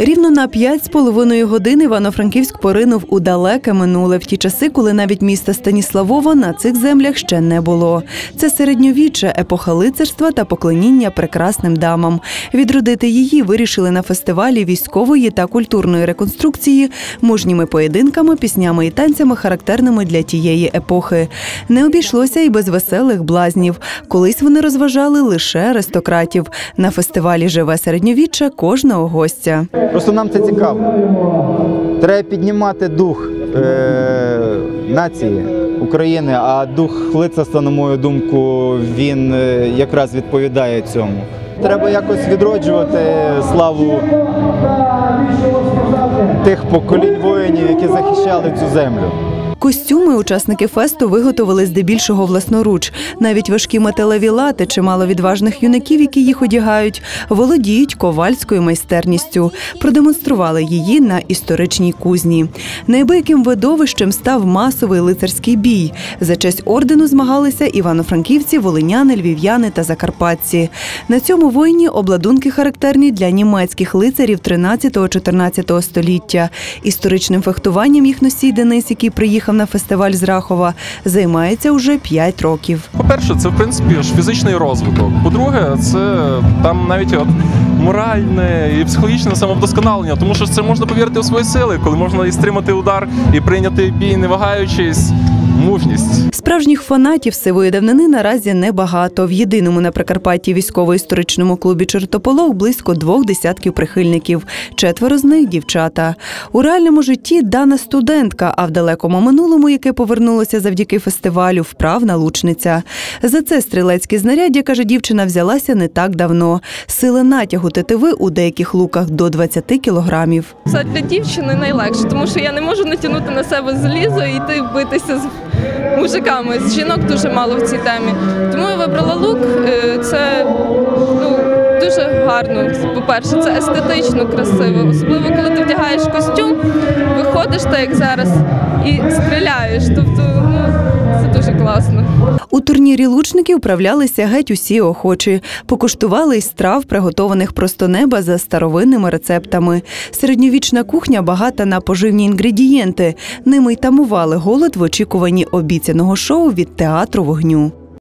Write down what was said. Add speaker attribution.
Speaker 1: Рівно на п'ять з половиною годин Івано-Франківськ поринув у далеке минуле в ті часи, коли навіть міста Станіславова на цих землях ще не було. Це середньовіччя, епоха лицарства та поклоніння прекрасним дамам. Відродити її вирішили на фестивалі військової та культурної реконструкції мужніми поєдинками, піснями і танцями, характерними для тієї епохи. Не обійшлося і без веселих блазнів. Колись вони розважали лише аристократів. На фестивалі Живе середньовіччя кожного гостя.
Speaker 2: Просто нам це цікаво. Треба піднімати дух е, нації України, а дух Хлицаста, на мою думку, він е, якраз відповідає цьому. Треба якось відроджувати славу тих поколінь воїнів, які захищали цю землю.
Speaker 1: Костюми учасники фесту виготовили здебільшого власноруч. Навіть важкі металеві лати, чимало відважних юнаків, які їх одягають, володіють ковальською майстерністю. Продемонстрували її на історичній кузні. Найбияким видовищем став масовий лицарський бій. За честь ордену змагалися івано-франківці, волиняни, львів'яни та закарпатці. На цьому воїні обладунки характерні для німецьких лицарів 13-14 століття. Історичним фехтуванням їх носій Денис, який приїхав на фестиваль з Рахова, займається уже 5 років.
Speaker 3: По-перше, це в принципі ж фізичний розвиток. По-друге, це там навіть от моральне і психологічне самовдосконалення, тому що це можна повірити у свої сили, коли можна і стримати удар, і прийняти бій, не вагаючись. Мужність.
Speaker 1: Справжніх фанатів сивої давнини наразі небагато. В єдиному на Прикарпатті військово-історичному клубі Чортополох близько двох десятків прихильників. Четверо з них дівчата. У реальному житті дана студентка, а в далекому минулому, яке повернулося завдяки фестивалю, вправна лучниця. За це стрілецьке знаряддя, каже дівчина, взялася не так давно. Сила натягу тетиви у деяких луках до 20 кілограмів.
Speaker 4: Це для дівчини найлегше, тому що я не можу натягнути на себе залізо і йти битися з мужиками. З жінок дуже мало в цій темі. Тому я вибрала лук. Е, Це ну, дуже гарно. По-перше, це естетично красиво. Особливо, коли ти вдягаєш костюм, виходиш так, як зараз, і стріляєш. Тобто, ну, класно.
Speaker 1: У турнірі лучники управлялися геть усі охочі. Покуштували й страв, приготованих просто неба за старовинними рецептами. Середньовічна кухня багата на поживні інгредієнти. Ними й тамували голод в очікуванні обіцяного шоу від театру вогню.